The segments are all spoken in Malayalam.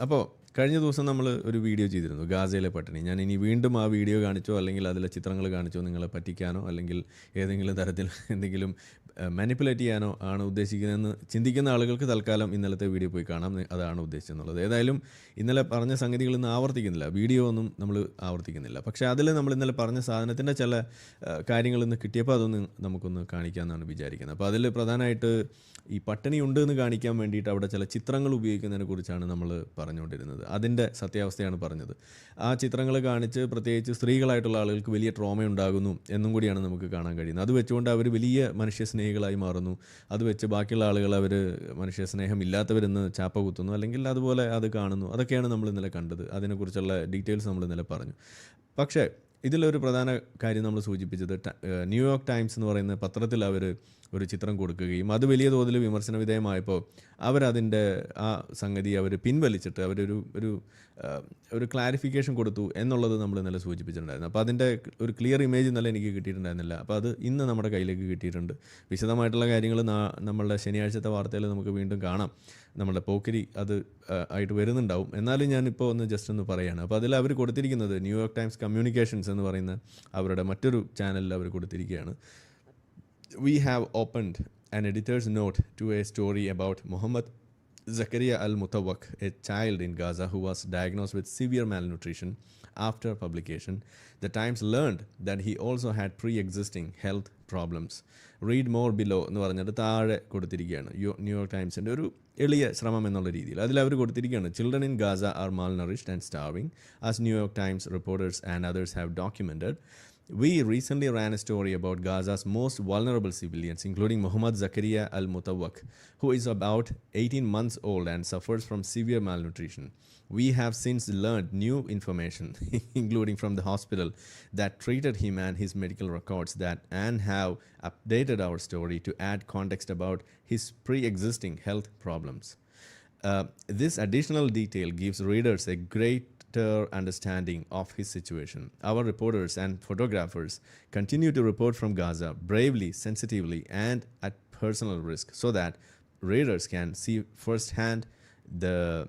അപ്പോൾ കഴിഞ്ഞ ദിവസം നമ്മൾ ഒരു വീഡിയോ ചെയ്തിരുന്നു ഗാസയിലെ പട്ടിണി. ഞാൻ ഇനി വീണ്ടും ആ വീഡിയോ കാണിച്ചോ അല്ലെങ്കിൽ അതിലെ ചിത്രങ്ങൾ കാണിച്ചോ നിങ്ങളെ പറ്റിക്കാനോ അല്ലെങ്കിൽ ഏതെങ്കിലും തരത്തിൽ എന്തെങ്കിലും മാനിപ്പുലേറ്റ് ചെയ്യാനോ ആണ് ഉദ്ദേശിക്കുന്നതെന്ന് ചിന്തിക്കുന്ന ആളുകൾക്ക് തൽക്കാലം ഇന്നലത്തെ വീഡിയോ പോയി കാണാം. അതാണ് ഉദ്ദേശിച്ചെന്നുള്ളത്. ഏതായാലും ഇന്നലെ പറഞ്ഞ സംഗതികൾ ഇന്ന് ആവർത്തിക്കുന്നില്ല. വീഡിയോ ഒന്നും നമ്മൾ ആവർത്തിക്കുന്നില്ല. പക്ഷേ അതിൽ നമ്മൾ ഇന്നലെ പറഞ്ഞ സാധനത്തിന്റെ ചില കാര്യങ്ങൾ ഇന്ന് കിട്ടിയപ്പോൾ അതൊന്ന് നമുക്കൊന്ന് കാണിക്കാമെന്നാണ് വിചാരിക്കുന്നത്. അപ്പോൾ അതിൽ പ്രധാനമായിട്ട് ഈ പട്ടിണി ഉണ്ട് എന്ന് കാണിക്കാൻ വേണ്ടിയിട്ട് അവിടെ ചില ചിത്രങ്ങൾ ഉപയോഗിക്കുന്നതിനെ കുറിച്ചാണ് നമ്മൾ പറഞ്ഞുകൊണ്ടിരുന്നത്. അതിന്റെ സത്യാവസ്ഥയാണ് പറഞ്ഞത്. ആ ചിത്രങ്ങൾ കാണിച്ച് പ്രത്യേകിച്ച് സ്ത്രീകളായിട്ടുള്ള ആളുകൾക്ക് വലിയ ട്രോമ ഉണ്ടാകുന്നു എന്നും കൂടിയാണ് നമുക്ക് കാണാൻ കഴിയുന്നത്. അത് വെച്ചുകൊണ്ട് അവർ വലിയ മനുഷ്യ സ്നേഹികളായി മാറുന്നു. അത് വെച്ച് ബാക്കിയുള്ള ആളുകൾ അവർ മനുഷ്യ സ്നേഹം ഇല്ലാത്തവരെന്ന് ചാപ്പ കുത്തുന്നു. അല്ലെങ്കിൽ അതുപോലെ അത് കാണുന്നു. അതൊക്കെയാണ് നമ്മൾ ഇന്നലെ കണ്ടത്. അതിനെക്കുറിച്ചുള്ള ഡീറ്റെയിൽസ് നമ്മൾ ഇന്നലെ പറഞ്ഞു. പക്ഷേ ഇതിലൊരു പ്രധാന കാര്യം നമ്മൾ സൂചിപ്പിച്ചത് ന്യൂയോർക്ക് ടൈംസ് എന്ന് പറയുന്ന പത്രത്തിൽ അവർ ഒരു ചിത്രം കൊടുക്കുകയും അത് വലിയ തോതിൽ വിമർശന വിധേയമായപ്പോൾ അവരതിന്റെ ആ സംഗതി അവർ പിൻവലിച്ചിട്ട് അവരൊരു ഒരു ഒരു ക്ലാരിഫിക്കേഷൻ കൊടുത്തു എന്നുള്ളത് നമ്മൾ ഇന്നലെ സൂചിപ്പിച്ചിട്ടുണ്ടായിരുന്നു. അപ്പോൾ അതിന്റെ ഒരു ക്ലിയർ ഇമേജ് ഇന്നലെ എനിക്ക് കിട്ടിയിട്ടുണ്ടായിരുന്നില്ല. അപ്പോൾ അത് ഇന്ന് നമ്മുടെ കയ്യിലേക്ക് കിട്ടിയിട്ടുണ്ട്. വിശദമായിട്ടുള്ള കാര്യങ്ങൾ നമ്മളുടെ ശനിയാഴ്ചത്തെ വാർത്തയിൽ നമുക്ക് വീണ്ടും കാണാം. നമ്മുടെ പോക്കിരി അത് ആയിട്ട് വരുന്നുണ്ടാവും. എന്നാലും ഞാനിപ്പോൾ ഒന്ന് ജസ്റ്റ് ഒന്ന് പറയുകയാണ് അപ്പോൾ അതിൽ അവർ കൊടുത്തിരിക്കുന്നത് ന്യൂയോർക്ക് ടൈംസ് കമ്മ്യൂണിക്കേഷൻസ് എന്ന് പറയുന്ന അവരുടെ മറ്റൊരു ചാനലിൽ അവർ കൊടുത്തിരിക്കുകയാണ്. We have opened an editor's note to a story about Muhammad Zakaria al Mutawak, a child in Gaza who was diagnosed with severe malnutrition. After publication, the Times learned that he also had pre existing health problems. Read more below എന്ന് പറഞ്ഞിട്ട് താഴെ കൊടുത്തിരിക്കുകയാണ് ന്യൂയോർക്ക് ടൈംസിന്റെ ഒരു എളിയ ശ്രമം എന്നുള്ള രീതിയിൽ അതിൽ അവർ കൊടുത്തിരിക്കുകയാണ് children in Gaza are malnourished and starving as New York Times reporters and others have documented We recently ran a story about Gaza's most vulnerable civilians, including Muhammad Zakaria al Mutawak, who is about 18 months old and suffers from severe malnutrition. We have since learned new information, including from the hospital that treated him and his medical records, that and have updated our story to add context about his pre existing health problems. Uh, this additional detail gives readers a greater understanding of his situation. Our reporters and photographers continue to report from Gaza bravely, sensitively, and at personal risk so that readers can see firsthand the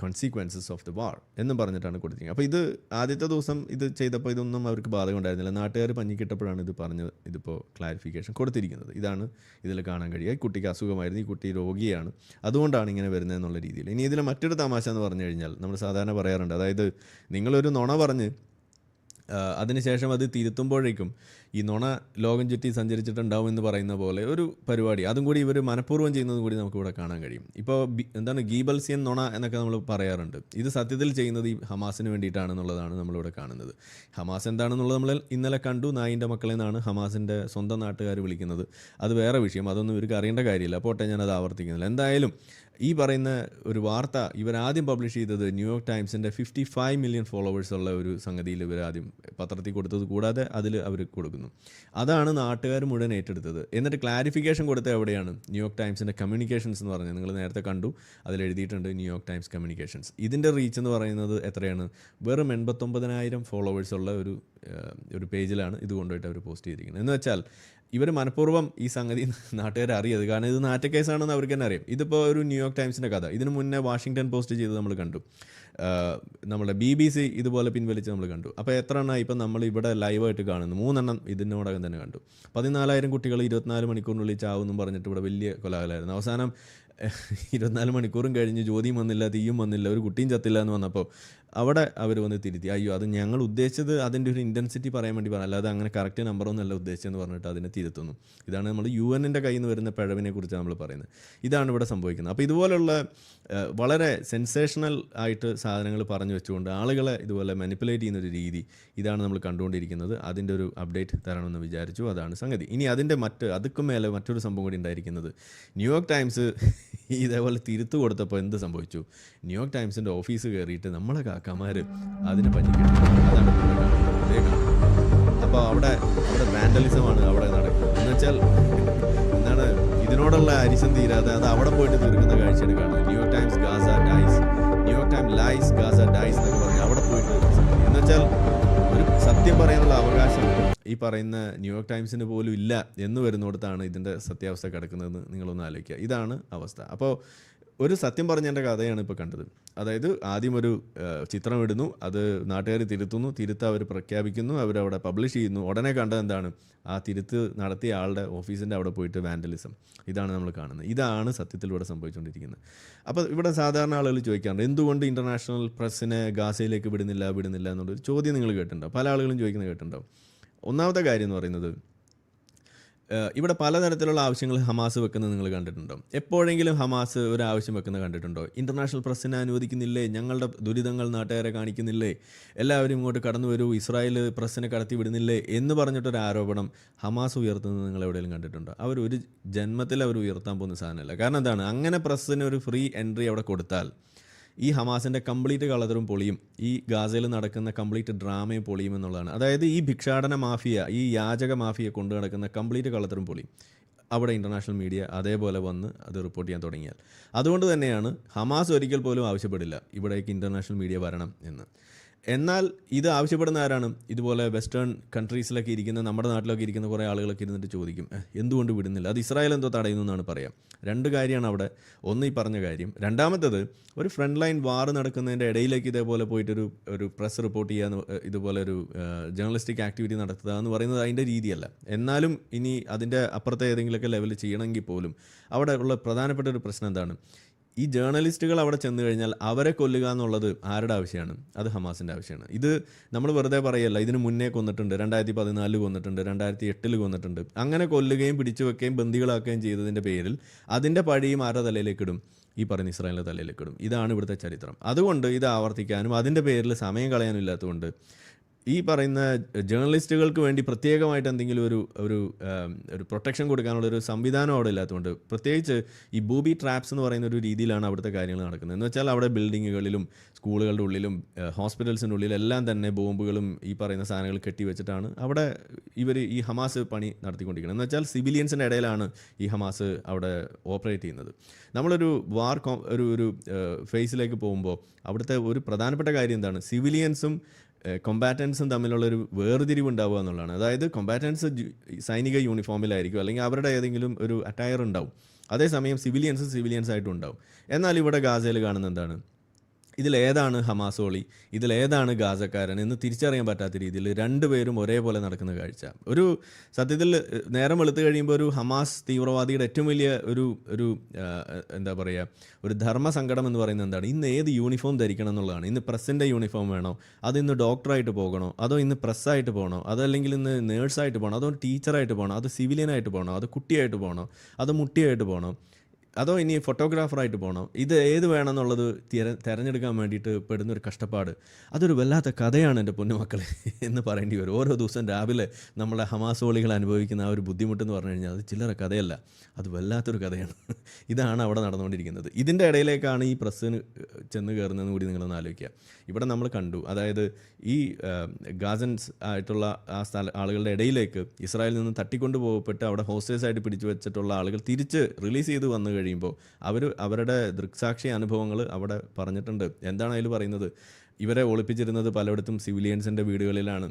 consequences of the war എന്നും പറഞ്ഞിട്ടാണ് കൊടുത്തിരിക്കുന്നത്. അപ്പോൾ ഇത് ആദ്യത്തെ ദിവസം ഇത് ചെയ്തപ്പോൾ ഇതൊന്നും അവർക്ക് ബാധകമുണ്ടായിരുന്നില്ല നാട്ടുകാർ പഞ്ഞിക്കിട്ടപ്പോഴാണ് ഇത് പറഞ്ഞത് ഇതിപ്പോൾ ക്ലാരിഫിക്കേഷൻ കൊടുത്തിരിക്കുന്നത്. ഇതാണ് ഇതിൽ കാണാൻ കഴിയുക. ഈ കുട്ടിക്ക് അസുഖമായിരുന്നു ഈ കുട്ടി രോഗിയാണ്. അതുകൊണ്ടാണ് ഇങ്ങനെ വരുന്നത് എന്നുള്ള രീതിയിൽ. ഇനി ഇതിൽ മറ്റൊരു തമാശ എന്ന് പറഞ്ഞു കഴിഞ്ഞാൽ നമ്മൾ സാധാരണ പറയാറുണ്ട്. അതായത് നിങ്ങളൊരു നുണ പറഞ്ഞ് അതിനുശേഷം അത് തിരുത്തുമ്പോഴേക്കും ഈ നുണ ലോകം ചുറ്റി സഞ്ചരിച്ചിട്ടുണ്ടാവും എന്ന് പറയുന്ന പോലെ ഒരു പരിപാടി. അതും കൂടി ഇവർ മനഃപൂർവം ചെയ്യുന്നതും കൂടി നമുക്കിവിടെ കാണാൻ കഴിയും. ഇപ്പോൾ എന്താണ് ഗീബൽസിയൻ നുണ എന്നൊക്കെ നമ്മൾ പറയാറുണ്ട്. ഇത് സത്യത്തിൽ ചെയ്യുന്നത് ഈ ഹമാസിന് വേണ്ടിയിട്ടാണെന്നുള്ളതാണ് നമ്മളിവിടെ കാണുന്നത്. ഹമാസ് എന്താണെന്നുള്ളത് നമ്മൾ ഇന്നലെ കണ്ടു. നായിന്റെ മക്കളെ എന്നാണ് ഹമാസിന്റെ സ്വന്തം നാട്ടുകാർ വിളിക്കുന്നത്. അത് വേറെ വിഷയം. അതൊന്നും ഇവർക്ക് അറിയേണ്ട കാര്യമില്ല. പോട്ടെ ഞാനത് ആവർത്തിക്കുന്നില്ല. എന്തായാലും ഈ പറയുന്ന ഒരു വാർത്ത ഇവരാദ്യം പബ്ലിഷ് ചെയ്തത് New York ടൈംസിന്റെ fifty five million followers ഉള്ള ഒരു സംഗതിയിൽ ഇവരാദ്യം പത്രത്തിൽ കൊടുത്തത്. കൂടാതെ അതിൽ അവർ കൊടുക്കുന്നു. അതാണ് നാട്ടുകാർ മുഴുവൻ ഏറ്റെടുത്തത്. എന്നിട്ട് ക്ലാരിഫിക്കേഷൻ കൊടുത്തത് എവിടെയാണ്? ന്യൂയോർക്ക് ടൈംസിന്റെ കമ്മ്യൂണിക്കേഷൻസ് എന്ന് പറഞ്ഞത്. നിങ്ങൾ നേരത്തെ കണ്ടു. അതിൽ എഴുതിയിട്ടുണ്ട് ന്യൂയോർക്ക് ടൈംസ് കമ്മ്യൂണിക്കേഷൻസ് ഇതിന്റെ റീച്ച് എന്ന് പറയുന്നത് എത്രയാണ്? വെറും എൺപത്തൊമ്പതിനായിരം ഫോളോവേഴ്സ് ഉള്ള ഒരു ഒരു പേജിലാണ് ഇത് കൊണ്ടുപോയിട്ട് അവർ പോസ്റ്റ് ചെയ്തിരിക്കുന്നത്. എന്ന് വെച്ചാൽ ഇവർ മനഃപൂർവം ഈ സംഗതി നാട്ടുകാർ അറിയത്. കാരണം ഇത് നാറ്റ കേസാണെന്ന് അവർക്ക് തന്നെ അറിയാം. ഇതിപ്പോൾ ഒരു ന്യൂയോർക്ക് ടൈംസിന്റെ കഥ. ഇതിനു മുന്നേ വാഷിങ്ടൺ പോസ്റ്റ് ചെയ്ത് നമ്മൾ കണ്ടു. നമ്മുടെ ബി ബി സി ഇതുപോലെ പിൻവലിച്ച് നമ്മൾ കണ്ടു. അപ്പോൾ എത്ര എണ്ണം ഇപ്പം നമ്മൾ ഇവിടെ ലൈവായിട്ട് കാണുന്നു. മൂന്നെണ്ണം ഇതിനോടകം തന്നെ കണ്ടു. പതിനാലായിരം കുട്ടികൾ ഇരുപത്തിനാല് മണിക്കൂറിനുള്ളിൽ ചാവുമെന്നും പറഞ്ഞിട്ട് ഇവിടെ വലിയ കൊലാകലായിരുന്നു അവസാനം ഇരുപത്തിനാല് മണിക്കൂറും കഴിഞ്ഞ് ജ്യോതിയും വന്നില്ല തീയും വന്നില്ല ഒരു കുട്ടിയും ചത്തില്ല എന്ന് വന്നപ്പോൾ അവിടെ അവർ വന്ന് തിരുത്തി. അയ്യോ അത് ഞങ്ങൾ ഉദ്ദേശിച്ചത് അതിന്റെ ഒരു ഇന്റൻസിറ്റി പറയാൻ വേണ്ടി പറഞ്ഞു. അല്ലാതെ അങ്ങനെ കറക്റ്റ് നമ്പറൊന്നുമല്ല ഉദ്ദേശിച്ചതെന്ന് പറഞ്ഞിട്ട് അതിനെ തിരുത്തുന്നു. ഇതാണ് നമ്മൾ യു എന്നിന്റെ കയ്യിൽ നിന്ന് വരുന്ന പിഴവിനെ കുറിച്ച് നമ്മൾ പറയുന്നത്. ഇതാണ് ഇവിടെ സംഭവിക്കുന്നത്. അപ്പോൾ ഇതുപോലുള്ള വളരെ സെൻസേഷണൽ ആയിട്ട് സാധനങ്ങൾ പറഞ്ഞു വെച്ചുകൊണ്ട് ആളുകളെ ഇതുപോലെ മാനിപ്പുലേറ്റ് ചെയ്യുന്ന ഒരു രീതി ഇതാണ് നമ്മൾ കണ്ടുകൊണ്ടിരിക്കുന്നത്. അതിന്റെ ഒരു അപ്ഡേറ്റ് തരണമെന്ന് വിചാരിച്ചു. അതാണ് സംഗതി. ഇനി അതിന്റെ മറ്റ് അതുക്കും മേലെ മറ്റൊരു സംഭവം കൂടി ഉണ്ടായിരിക്കുന്നത്. ന്യൂയോർക്ക് ടൈംസ് ഇതേപോലെ തിരുത്തു കൊടുത്തപ്പോൾ എന്ത് സംഭവിച്ചു? ന്യൂയോർക്ക് ടൈംസിന്റെ ഓഫീസ് കയറിയിട്ട് നമ്മളെ കാക്കമാർ അതിനെ പറ്റിക്കിട്ടു അതാണ്. അപ്പോൾ അവിടെ അവിടെ വാൻഡലിസമാണ് അവിടെ നടക്കുന്നത്. എന്ന് വെച്ചാൽ എന്താണ് ഇതിനോടുള്ള അരിശം തീരാതെ അത് അവിടെ പോയിട്ട് തീർക്കുന്ന കാഴ്ചയാണ് കാണുന്നത്. New York Times Gaza dies New York time lies Gaza dies എന്നൊക്കെ സത്യം പറയാനുള്ള അവകാശം ഈ പറയുന്ന ന്യൂയോർക്ക് ടൈംസിന് പോലും ഇല്ല എന്ന് വരുന്നിടത്താണ് ഇതിന്റെ സത്യാവസ്ഥ കിടക്കുന്നതെന്ന് നിങ്ങളൊന്ന് ആലോചിക്കുക. ഇതാണ് അവസ്ഥ. അപ്പോൾ ഒരു സത്യം പറഞ്ഞതിന്റെ കഥയാണ് ഇപ്പോൾ കണ്ടത്. അതായത് ആദ്യം ഒരു ചിത്രം ഇടുന്നു അത് നാട്ടുകാർ തിരുത്തുന്നു തിരുത്ത് അവർ പ്രഖ്യാപിക്കുന്നു അവരവിടെ പബ്ലിഷ് ചെയ്യുന്നു. ഉടനെ കണ്ടത് എന്താണ്? ആ തിരുത്ത് നടത്തിയ ആളുടെ ഓഫീസിന്റെ അവിടെ പോയിട്ട് വാൻഡലിസം. ഇതാണ് നമ്മൾ കാണുന്നത്. ഇതാണ് സത്യത്തിൽ ഇവിടെ സംഭവിച്ചുകൊണ്ടിരിക്കുന്നത്. അപ്പോൾ ഇവിടെ സാധാരണ ആളുകൾ ചോദിക്കാറുണ്ട് എന്തുകൊണ്ട് ഇന്റർനാഷണൽ പ്രസ്സിനെ ഗാസയിലേക്ക് വിടുന്നില്ല വിടുന്നില്ല എന്നുള്ളൊരു ചോദ്യം നിങ്ങൾ കേട്ടിട്ടുണ്ടാവും പല ആളുകളും ചോദിക്കുന്നത് കേട്ടിട്ടുണ്ടാവും ഒന്നാമത്തെ കാര്യം എന്ന് പറയുന്നത് ഇവിടെ പലതരത്തിലുള്ള ആവശ്യങ്ങൾ ഹമാസ് വെക്കുന്നത് നിങ്ങൾ കണ്ടിട്ടുണ്ടോ? എപ്പോഴെങ്കിലും ഹമാസ് ഒരു ആവശ്യം വെക്കുന്നത് കണ്ടിട്ടുണ്ടോ? ഇന്റർനാഷണൽ പ്രസ്സിനെ അനുവദിക്കുന്നില്ലേ? ഞങ്ങളുടെ ദുരിതങ്ങൾ നാട്ടുകാരെ കാണിക്കുന്നില്ലേ? എല്ലാവരും ഇങ്ങോട്ട് കടന്നു വരൂ ഇസ്രായേൽ പ്രസ്സിനെ കടത്തി വിടുന്നില്ലേ എന്ന് പറഞ്ഞിട്ടൊരു ആരോപണം ഹമാസ് ഉയർത്തുന്നത് നിങ്ങൾ എവിടെയെങ്കിലും കണ്ടിട്ടുണ്ടോ? അവർ ഒരു ജന്മത്തിൽ അവർ ഉയർത്താൻ പോകുന്ന സാധനമല്ല. കാരണം എന്താണ്? അങ്ങനെ പ്രസ്സിന് ഒരു ഫ്രീ എൻട്രി അവിടെ കൊടുത്താൽ ഈ ഹമാസിന്റെ കംപ്ലീറ്റ് കളതറും പൊളിയും ഈ ഗാസയിൽ നടക്കുന്ന കംപ്ലീറ്റ് ഡ്രാമയും പൊളിയും എന്നുള്ളതാണ്. അതായത് ഈ ഭിക്ഷാടന മാഫിയ ഈ യാചക മാഫിയ കൊണ്ടു നടക്കുന്ന കംപ്ലീറ്റ് കളതറും പൊളിയും. അവിടെ ഇന്റർനാഷണൽ മീഡിയ അതേപോലെ വന്ന് അത് റിപ്പോർട്ട് ചെയ്യാൻ തുടങ്ങിയാൽ. അതുകൊണ്ട് തന്നെയാണ് ഹമാസ് ഒരിക്കൽ പോലും ആവശ്യപ്പെടില്ല ഇവിടേക്ക് ഇന്റർനാഷണൽ മീഡിയ വരണം എന്ന്. എന്നാൽ ഇത് ആവശ്യപ്പെടുന്ന ആരാണ്? ഇതുപോലെ വെസ്റ്റേൺ കൺട്രീസിലൊക്കെ ഇരിക്കുന്ന നമ്മുടെ നാട്ടിലൊക്കെ ഇരിക്കുന്ന കുറേ ആളുകളൊക്കെ ഇരുന്നിട്ട് ചോദിക്കും എന്തുകൊണ്ട് വിടുന്നില്ല? അത് ഇസ്രായേൽ എന്തോ തടയുന്നു എന്നാണ് പറയാം. രണ്ട് കാര്യമാണ് അവിടെ. ഒന്ന് ഈ പറഞ്ഞ കാര്യം. രണ്ടാമത്തത് ഒരു ഫ്രണ്ട് ലൈൻ വാർ നടക്കുന്നതിന്റെ ഇടയിലേക്ക് ഇതേപോലെ പോയിട്ടൊരു ഒരു പ്രസ് റിപ്പോർട്ട് ചെയ്യാന്ന് ഇതുപോലെ ഒരു ജേർണലിസ്റ്റിക് ആക്ടിവിറ്റി നടത്തുക എന്ന് പറയുന്നത് അതിന്റെ രീതിയല്ല. എന്നാലും ഇനി അതിന്റെ അപ്പുറത്തെ ഏതെങ്കിലുമൊക്കെ ലെവലിൽ ചെയ്യണമെങ്കിൽ പോലും അവിടെ ഉള്ള പ്രധാനപ്പെട്ട ഒരു പ്രശ്നം എന്താണ്? ഈ ജേർണലിസ്റ്റുകൾ അവിടെ ചെന്ന് കഴിഞ്ഞാൽ അവരെ കൊല്ലുക എന്നുള്ളത് ആരുടെ ആവശ്യമാണ്? അത് ഹമാസിന്റെ ആവശ്യമാണ്. ഇത് നമ്മൾ വെറുതെ പറയല്ല ഇതിന് മുന്നേ കൊന്നിട്ടുണ്ട് രണ്ടായിരത്തി പതിനാലിൽ കൊന്നിട്ടുണ്ട് രണ്ടായിരത്തി എട്ടിൽ കൊന്നിട്ടുണ്ട്. അങ്ങനെ കൊല്ലുകയും പിടിച്ചു വെക്കുകയും ബന്ദികളാക്കുകയും ചെയ്തതിന്റെ പേരിൽ അതിന്റെ പഴിയും ആരുടെ തലയിലേക്കിടും ഈ പറഞ്ഞ ഇസ്രായേലിന്റെ തലയിലേക്കിടും ഇതാണ് ഇവിടുത്തെ ചരിത്രം. അതുകൊണ്ട് ഇത് ആവർത്തിക്കാനും അതിന്റെ പേരിൽ സമയം കളയാനും ഇല്ലാത്തതുകൊണ്ട് ഈ പറയുന്ന ജേർണലിസ്റ്റുകൾക്ക് വേണ്ടി പ്രത്യേകമായിട്ട് എന്തെങ്കിലും ഒരു ഒരു ഒരു പ്രൊട്ടക്ഷൻ കൊടുക്കാനുള്ള ഒരു സംവിധാനം അവിടെ ഇല്ലാത്തതുകൊണ്ട് പ്രത്യേകിച്ച് ഈ ബൂബി ട്രാപ്സ് എന്ന് പറയുന്ന ഒരു രീതിയിലാണ് അവിടുത്തെ കാര്യങ്ങൾ നടക്കുന്നത്. എന്ന് വെച്ചാൽ അവിടെ ബിൽഡിങ്ങുകളിലും സ്കൂളുകളുടെ ഉള്ളിലും ഹോസ്പിറ്റൽസിന്റെ ഉള്ളിലും എല്ലാം തന്നെ ബോംബുകളും ഈ പറയുന്ന സാധനങ്ങൾ കെട്ടിവെച്ചിട്ടാണ് അവിടെ ഇവർ ഈ ഹമാസ് പണി നടത്തിക്കൊണ്ടിരിക്കുന്നത്. എന്ന് വെച്ചാൽ സിവിലിയൻസിന്റെ ഇടയിലാണ് ഈ ഹമാസ് അവിടെ ഓപ്പറേറ്റ് ചെയ്യുന്നത്. നമ്മളൊരു വാർ ഒരു ഒരു ഫേസിലേക്ക് പോകുമ്പോൾ അവിടുത്തെ ഒരു പ്രധാനപ്പെട്ട കാര്യം എന്താണ്? സിവിലിയൻസും കൊമ്പാറ്റൻസും തമ്മിലുള്ള ഒരു വേർതിരിവ് ഉണ്ടാവുക എന്നുള്ളതാണ്. അതായത് കൊമ്പാറ്റൻസ് സൈനിക യൂണിഫോമിലായിരിക്കും അല്ലെങ്കിൽ അവരുടെ ഏതെങ്കിലും ഒരു അറ്റയർ ഉണ്ടാവും. അതേസമയം സിവിലിയൻസ് സിവിലിയൻസ് ആയിട്ടും ഉണ്ടാവും. എന്നാൽ ഇവിടെ ഗാസയിൽ കാണുന്ന എന്താണ്? ഇതിലേതാണ് ഹമാസോളി ഇതിലേതാണ് ഗാസക്കാരൻ എന്ന് തിരിച്ചറിയാൻ പറ്റാത്ത രീതിയിൽ രണ്ടുപേരും ഒരേപോലെ നടക്കുന്ന കാഴ്ച. ഒരു സത്യത്തിൽ നേരം വെളുത്തു കഴിയുമ്പോൾ ഒരു ഹമാസ് തീവ്രവാദിയുടെ ഏറ്റവും വലിയ ഒരു ഒരു എന്താ പറയുക ഒരു ധർമ്മ സങ്കടം എന്ന് പറയുന്നത് എന്താണ്? ഇന്ന് ഏത് യൂണിഫോം ധരിക്കണം എന്നുള്ളതാണ്. ഇന്ന് പ്രസിന്റെ യൂണിഫോം വേണോ? അത് ഇന്ന് ഡോക്ടറായിട്ട് പോകണോ? അതോ ഇന്ന് പ്രസ്സായിട്ട് പോകണോ? അതല്ലെങ്കിൽ ഇന്ന് നേഴ്സായിട്ട് പോകണോ? അതോ ടീച്ചറായിട്ട് പോകണോ? അത് സിവിലിയനായിട്ട് പോകണോ? അത് കുട്ടിയായിട്ട് പോകണോ? അത് മുട്ടിയായിട്ട് പോകണോ? അതോ ഇനി ഫോട്ടോഗ്രാഫറായിട്ട് പോകണം ഇത് ഏത് വേണമെന്നുള്ളത് തിര തിരഞ്ഞെടുക്കാൻ വേണ്ടിയിട്ട് പെടുന്ന ഒരു കഷ്ടപ്പാട്. അതൊരു വല്ലാത്ത കഥയാണ് എന്റെ പൊന്നുമക്കളെ എന്ന് പറയേണ്ടി വരും. ഓരോ ദിവസം രാവിലെ നമ്മളെ ഹമാസോളികൾ അനുഭവിക്കുന്ന ആ ഒരു ബുദ്ധിമുട്ടെന്ന് പറഞ്ഞു കഴിഞ്ഞാൽ അത് ചില്ലറ കഥയല്ല. അത് വല്ലാത്തൊരു കഥയാണ്. ഇതാണ് അവിടെ നടന്നുകൊണ്ടിരിക്കുന്നത്. ഇതിന്റെ ഇടയിലേക്കാണ് ഈ പ്രസ്സിന് ചെന്ന് കയറുന്നതെന്ന് കൂടി നിങ്ങളൊന്ന് ആലോചിക്കുക. ഇവിടെ നമ്മൾ കണ്ടു. അതായത് ഈ ഗാസൻസ് ആയിട്ടുള്ള ആ സ്ഥല ആളുകളുടെ ഇടയിലേക്ക് ഇസ്രായേലിൽ നിന്ന് തട്ടിക്കൊണ്ടു പോകപ്പെട്ട് അവിടെ ഹോസ്റ്റേഴ്സായിട്ട് പിടിച്ചു വെച്ചിട്ടുള്ള ആളുകൾ തിരിച്ച് റിലീസ് ചെയ്ത് വന്നു കഴിയുമ്പോൾ അവർ അവരുടെ ദൃക്സാക്ഷി അനുഭവങ്ങൾ അവിടെ പറഞ്ഞിട്ടുണ്ട്. എന്താണ് അതിൽ പറയുന്നത്? ഇവരെ ഒളിപ്പിച്ചിരുന്നത് പലയിടത്തും സിവിലിയൻസിന്റെ വീടുകളിലാണ്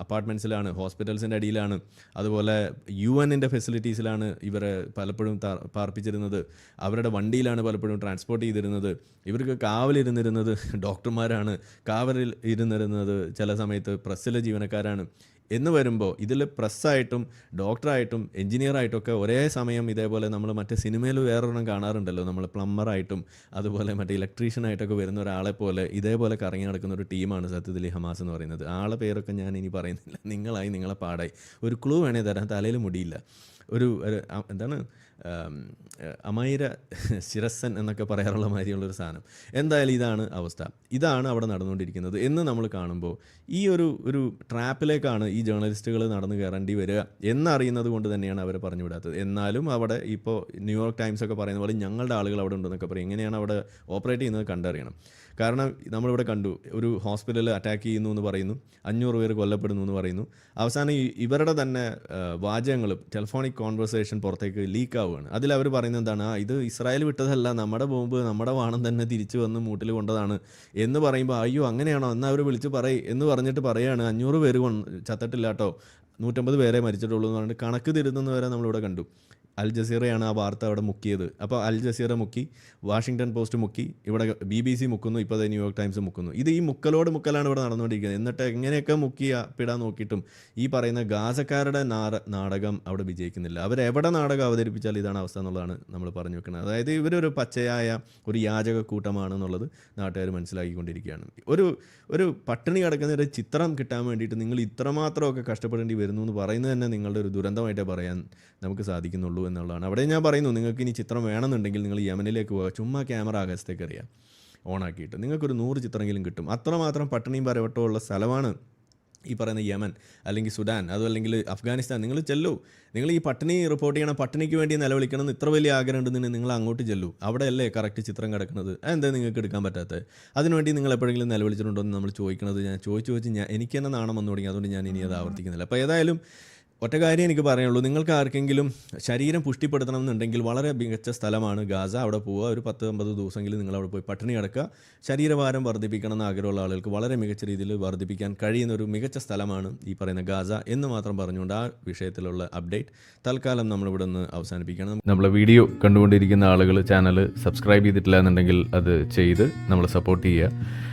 അപ്പാർട്ട്മെന്റ്സിലാണ് ഹോസ്പിറ്റൽസിന്റെ അടിയിലാണ് അതുപോലെ യു എന്നിന്റെ ഫെസിലിറ്റീസിലാണ് ഇവരെ പലപ്പോഴും പാർപ്പിച്ചിരുന്നത്. അവരുടെ വണ്ടിയിലാണ് പലപ്പോഴും ട്രാൻസ്പോർട്ട് ചെയ്തിരുന്നത്. ഇവർക്ക് കാവലിരുന്നിരുന്നത് ഡോക്ടർമാരാണ്. കാവലിൽ ഇരുന്നിരുന്നത് ചില സമയത്ത് പ്രസ്സിലെ ജീവനക്കാരാണ്. എന്ന് വരുമ്പോൾ ഇതിൽ പ്രസ്സായിട്ടും ഡോക്ടറായിട്ടും എഞ്ചിനീയറായിട്ടും ഒക്കെ ഒരേ സമയം ഇതേപോലെ നമ്മൾ മറ്റേ സിനിമയിൽ വേറൊരെണ്ണം കാണാറുണ്ടല്ലോ. നമ്മൾ പ്ലംബറായിട്ടും അതുപോലെ മറ്റേ ഇലക്ട്രീഷ്യനായിട്ടൊക്കെ വരുന്ന ഒരാളെ പോലെ ഇതേപോലെ കറങ്ങി നടക്കുന്ന ഒരു ടീമാണ് സത്യത്തിൽ ഹമാസ് എന്ന് പറയുന്നത്. ആളെ പേരൊക്കെ ഞാൻ ഇനി പറയുന്നില്ല. നിങ്ങളായി നിങ്ങളെ പാടായി. ഒരു ക്ലൂ വേണേ തരാൻ തലയിൽ മുടിയില്ല. ഒരു എന്താണ്? അമൈര ശിരസൻ എന്നൊക്കെ പറയാറുള്ള മാതിരിയുള്ളൊരു സാധനം. എന്തായാലും ഇതാണ് അവസ്ഥ. ഇതാണ് അവിടെ നടന്നുകൊണ്ടിരിക്കുന്നത് എന്ന് നമ്മൾ കാണുമ്പോൾ ഈ ഒരു ഒരു ട്രാപ്പിലേക്കാണ് ഈ ജേർണലിസ്റ്റുകൾ നടന്നു കയറേണ്ടി വരിക എന്നറിയുന്നത് കൊണ്ട് തന്നെയാണ് അവർ പറഞ്ഞു വിടാത്തത്. എന്നാലും അവിടെ ഇപ്പോൾ ന്യൂയോർക്ക് ടൈംസ് ഒക്കെ പറയുന്ന പോലെ ഞങ്ങളുടെ ആളുകൾ അവിടെ ഉണ്ടെന്നൊക്കെ പറയും. എങ്ങനെയാണ് അവിടെ ഓപ്പറേറ്റ് ചെയ്യുന്നത് കണ്ടറിയണം. കാരണം നമ്മളിവിടെ കണ്ടു ഒരു ഹോസ്പിറ്റലിൽ അറ്റാക്ക് ചെയ്യുന്നു എന്ന് പറയുന്നു അഞ്ഞൂറ് പേർ കൊല്ലപ്പെടുന്നു എന്ന് പറയുന്നു. അവസാനം ഇവരുടെ തന്നെ വാചകങ്ങൾ ടെലിഫോണിക് കോൺവെർസേഷൻ പുറത്തേക്ക് ലീക്ക് ആവുകയാണ്. അതിൽ അവർ പറയുന്നത് എന്താണ് ഇത് ഇസ്രായേൽ വിട്ടതല്ല നമ്മുടെ ബോംബ് നമ്മുടെ വാണം തന്നെ തിരിച്ചു വന്ന് മൂട്ടിൽ കൊണ്ടതാണ് എന്ന് പറയുമ്പോൾ അയ്യോ അങ്ങനെയാണോ? എന്നാൽ അവർ വിളിച്ച് പറയും എന്ന് പറഞ്ഞിട്ട് പറയാണ്. അഞ്ഞൂറ് പേര് ചത്തിട്ടില്ല കേട്ടോ. നൂറ്റമ്പത് പേരെ മരിച്ചിട്ടുള്ളൂ എന്ന് പറഞ്ഞിട്ട് കണക്ക് തിരുത്തുന്നവരെ നമ്മളിവിടെ കണ്ടു. അൽ ജസീറയാണ് ആ വാർത്ത അവിടെ മുക്കിയത്. അപ്പോൾ അൽ ജസീറ മുക്കി വാഷിങ്ടൺ പോസ്റ്റ് മുക്കി ഇവിടെ ബി ബി സി മുക്കുന്നു ഇപ്പോൾ അത് ന്യൂയോർക്ക് ടൈംസ് മുക്കുന്നു. ഇത് ഈ മുക്കലോട് മുക്കലാണ് ഇവിടെ നടന്നുകൊണ്ടിരിക്കുന്നത്. എന്നിട്ട് എങ്ങനെയൊക്കെ മുക്കി പിടാൻ നോക്കിയിട്ടും ഈ പറയുന്ന ഗാസക്കാരുടെ നാട നാടകം അവിടെ വിജയിക്കുന്നില്ല. അവരെവിടെ നാടകം അവതരിപ്പിച്ചാൽ ഇതാണ് അവസ്ഥ എന്നുള്ളതാണ് നമ്മൾ പറഞ്ഞു വെക്കുന്നത്. അതായത് ഇവരൊരു പച്ചയായ ഒരു യാചക കൂട്ടമാണെന്നുള്ളത് നാട്ടുകാർ മനസ്സിലാക്കിക്കൊണ്ടിരിക്കുകയാണ്. ഒരു ഒരു പട്ടിണി കിടക്കുന്ന ഒരു ചിത്രം കിട്ടാൻ വേണ്ടിയിട്ട് നിങ്ങൾ ഇത്രമാത്രമൊക്കെ കഷ്ടപ്പെടേണ്ടി വരുന്നു എന്ന് പറയുന്നത് തന്നെ നിങ്ങളുടെ ഒരു ദുരന്തമായിട്ടേ പറയാൻ നമുക്ക് സാധിക്കുന്നുള്ളൂ. എന്നുള്ളതാണ്. അവിടെ ഞാൻ പറയുന്നു നിങ്ങൾക്ക് ഇനി ചിത്രം വേണമെന്നുണ്ടെങ്കിൽ നിങ്ങൾ യമനിലേക്ക് പോകുക ചുമ്മാ ക്യാമറ ആകാശത്തേക്ക് അറിയാം ഓണാക്കിയിട്ട് നിങ്ങൾക്കൊരു നൂറ് ചിത്രമെങ്കിലും കിട്ടും. അത്രമാത്രം പട്ടിണിയും പരവട്ടവും ഉള്ള സ്ഥലമാണ് ഈ പറയുന്ന യമൻ അല്ലെങ്കിൽ സുഡാൻ അതോ അല്ലെങ്കിൽ അഫ്ഗാനിസ്ഥാൻ. നിങ്ങൾ ചെല്ലൂ. നിങ്ങൾ ഈ പട്ടിണി റിപ്പോർട്ട് ചെയ്യണം. പട്ടിണിക്ക് വേണ്ടി നിലവിളിക്കണം എന്ന് ഇത്ര വലിയ ആഗ്രഹം ഉണ്ടെന്ന് നിങ്ങൾ അങ്ങോട്ട് ചെല്ലൂ. അവിടെയല്ലേ കറക്റ്റ് ചിത്രം കിടക്കുന്നത്? എന്താ നിങ്ങൾക്ക് എടുക്കാൻ പറ്റാത്തത്? അതിനുവേണ്ടി നിങ്ങൾ എപ്പോഴെങ്കിലും നിലവിളിച്ചിട്ടുണ്ടോ എന്ന് നമ്മൾ ചോദിക്കണത് ഞാൻ ചോദിച്ചു ചോദിച്ച് ഞാൻ എനിക്ക് തന്നെ നാണം വന്നു തുടങ്ങി. അതുകൊണ്ട് ഞാൻ ഇനി അത് ആവർത്തിക്കുന്നില്ല. അപ്പോൾ ഏതായാലും ഒറ്റ കാര്യം എനിക്ക് പറയുള്ളൂ നിങ്ങൾക്ക് ആർക്കെങ്കിലും ശരീരം പുഷ്ടിപ്പെടുത്തണം എന്നുണ്ടെങ്കിൽ വളരെ മികച്ച സ്ഥലമാണ് ഗാസ. അവിടെ പോവുക. ഒരു പത്ത് അമ്പത് ദിവസമെങ്കിലും നിങ്ങൾ അവിടെ പോയി പട്ടിണി കിടക്കുക. ശരീരഭാരം വർദ്ധിപ്പിക്കണം എന്ന് ആഗ്രഹമുള്ള ആളുകൾക്ക് വളരെ മികച്ച രീതിയിൽ വർദ്ധിപ്പിക്കാൻ കഴിയുന്ന ഒരു മികച്ച സ്ഥലമാണ് ഈ പറയുന്ന ഗാസ എന്ന് മാത്രം പറഞ്ഞുകൊണ്ട് ആ വിഷയത്തിലുള്ള അപ്ഡേറ്റ് തൽക്കാലം നമ്മളിവിടെ നിന്ന് അവസാനിപ്പിക്കണം. നമ്മളെ വീഡിയോ കണ്ടുകൊണ്ടിരിക്കുന്ന ആളുകൾ ചാനൽ സബ്സ്ക്രൈബ് ചെയ്തിട്ടില്ല എന്നുണ്ടെങ്കിൽ അത് ചെയ്ത് നമ്മളെ സപ്പോർട്ട് ചെയ്യുക.